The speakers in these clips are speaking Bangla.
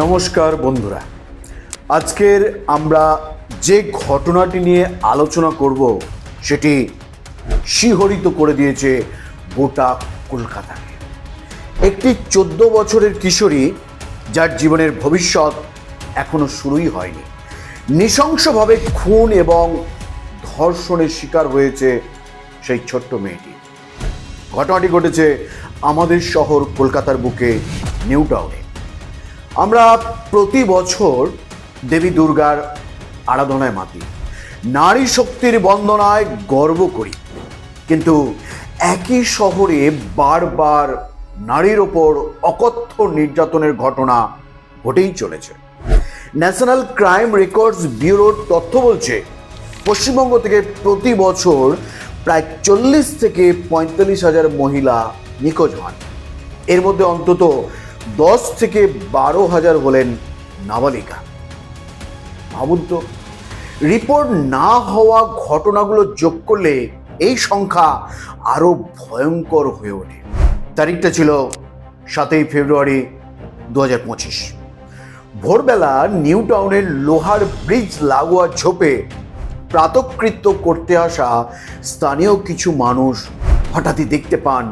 নমস্কার বন্ধুরা। আজকের আমরা যে ঘটনাটি নিয়ে আলোচনা করব, সেটি শিহরিত করে দিয়েছে গোটা কলকাতাকে। একটি চোদ্দ বছরের কিশোরী, যার জীবনের ভবিষ্যৎ এখনও শুরুই হয়নি। নৃশংসভাবে খুন এবং ধর্ষণের শিকার হয়েছে সেই ছোট্ট মেয়েটি। ঘটনাটি ঘটেছে আমাদের শহর কলকাতার বুকে, নিউ টাউনে। আমরা প্রতি বছর দেবী দুর্গার আরাধনায় মাতি। নারী শক্তির বন্দনায় গর্ব করি। কিন্তু একই শহরে বারবার নারীর ওপর অকথ্য নির্যাতনের ঘটনা ঘটেই চলেছে। ন্যাশনাল ক্রাইম রেকর্ডস ব্যুরোর তথ্য বলছে, পশ্চিমবঙ্গ থেকে প্রতি বছর প্রায় চল্লিশ থেকে পঁয়তাল্লিশ হাজার মহিলা নিখোঁজ হন। এর মধ্যে অন্তত দশ থেকে বারো হাজার হলেন নাবালিকা। ভাবুন তো, রিপোর্ট না হওয়া ঘটনাগুলো যোগ করলে এই সংখ্যা আরও ভয়ঙ্কর হয়ে ওঠে। তারিখটা ছিল সাতই ফেব্রুয়ারি দু হাজার পঁচিশ। ভোরবেলা নিউ টাউনের লোহার ব্রিজ লাগোয়া ঝোপে প্রাতকৃত্য করতে আসা স্থানীয় কিছু মানুষ হঠাৎই দেখতে পান,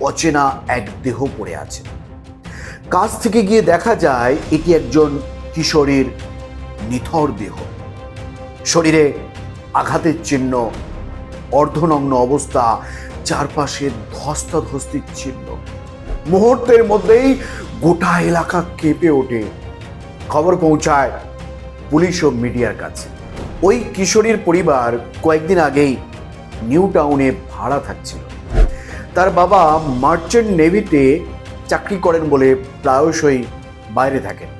অচেনা এক দেহ পড়ে আছে। কাছ থেকে গিয়ে দেখা যায়, এটি একজন কিশোরীর নিথর দেহ। শরীরে আঘাতের চিহ্ন, অর্ধনগ্ন অবস্থা, চারপাশে ধস্তাধস্তির চিহ্ন। মুহূর্তের মধ্যেই গোটা এলাকা কেঁপে ওঠে। খবর পৌঁছায় পুলিশ ও মিডিয়ার কাছে। ওই কিশোরীর পরিবার কয়েকদিন আগেই নিউ টাউনে ভাড়া থাকছিল। তার বাবা মার্চেন্ট নেভিতে চাকরি করেন বলে প্রায়শই বাইরে থাকেন।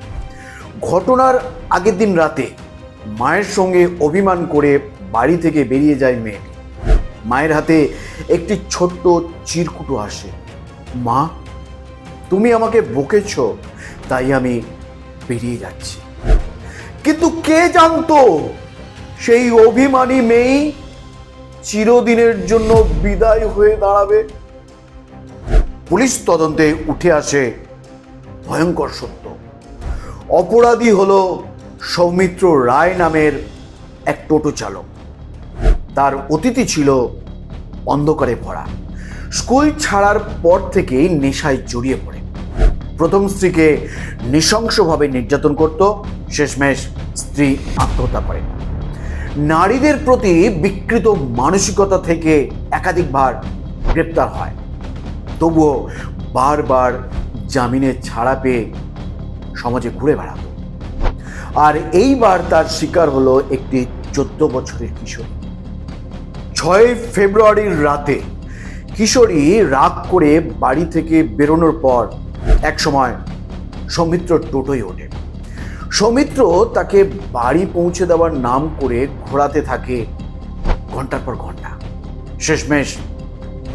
ঘটনার আগের দিন রাতে মায়ের সঙ্গে অভিমান করে বাড়ি থেকে বেরিয়ে যায় মেয়ে মায়ের হাতে একটি ছোট্ট চিরকুটো আসে মা, তুমি আমাকে বকেছ, তাই আমি বেরিয়ে যাচ্ছি। কিন্তু কে জানতো, সেই অভিমানী মেয়েই চিরদিনের জন্য বিদায় হয়ে দাঁড়াবে? পুলিশ তদন্তে উঠে আসে ভয়ঙ্কর সত্য। অপরাধী হল সৌমিত্র রায় নামের এক টোটো চালক। তার অতিথি ছিল অন্ধকারে ভরা। স্কুল ছাড়ার পর থেকেই নেশায় জড়িয়ে পড়ে। প্রথম স্ত্রীকে নৃশংসভাবে নির্যাতন করত, শেষমেশ স্ত্রী আত্মহত্যা করে। নারীদের প্রতি বিকৃত মানসিকতা থেকে একাধিকবার গ্রেপ্তার হয়। তবুও বারবার জামিনে ছাড়া পেয়ে সমাজে ঘুরে বেড়াতো আর এইবার তার শিকার হলো একটি চোদ্দ বছরের কিশোরী। ছয় ফেব্রুয়ারির রাতে কিশোরী রাগ করে বাড়ি থেকে বেরোনোর পর এক সময় সৌমিত্র টোটোই ওঠে। সৌমিত্র তাকে বাড়ি পৌঁছে দেওয়ার নাম করে ঘোরাতে থাকে ঘণ্টার পর ঘণ্টা। শেষমেশ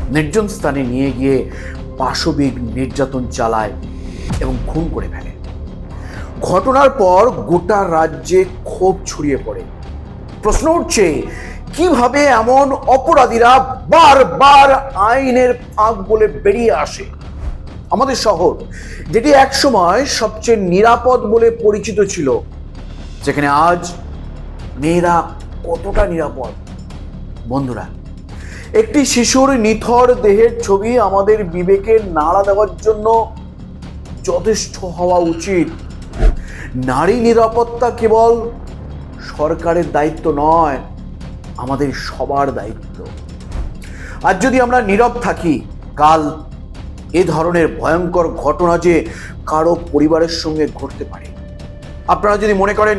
নির্জন স্থানে নিয়ে গিয়ে পাশবিক নির্যাতন চালায় এবং খুন করে ফেলে। ঘটনার পর গোটা রাজ্যে ক্ষোভ ছড়িয়ে পড়ে। প্রশ্ন উঠছে, কীভাবে এমন অপরাধীরা বারবার আইনের ফাঁক বলে বেরিয়ে আসে? আমাদের শহর, যেটি একসময় সবচেয়ে নিরাপদ বলে পরিচিত ছিল, যেখানে আজ মেয়েরা কতটা নিরাপদ? বন্ধুরা একটি শিশুর নিথর দেহের ছবি আমাদের বিবেকে নাড়া দেওয়ার জন্য যথেষ্ট হওয়া উচিত। নারী নিরাপত্তা কেবল সরকারের দায়িত্ব নয়, আমাদের সবার দায়িত্ব। আর যদি আমরা নীরব থাকি, কাল এ ধরনের ভয়ঙ্কর ঘটনা যে কারও পরিবারের সঙ্গে ঘটতে পারে। আপনারা যদি মনে করেন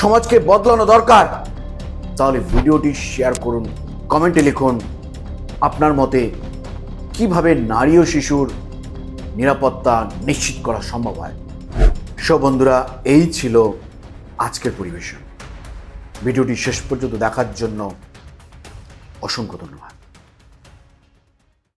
সমাজকে বদলানো দরকার, তাহলে ভিডিওটি শেয়ার করুন, কমেন্টে লিখুন আপনার মতে কীভাবে নারী ও শিশুর নিরাপত্তা নিশ্চিত করা সম্ভব হয়? সব বন্ধুরা, এই ছিল আজকের পরিবেশন। ভিডিওটি শেষ পর্যন্ত দেখার জন্য অসংখ্য ধন্যবাদ।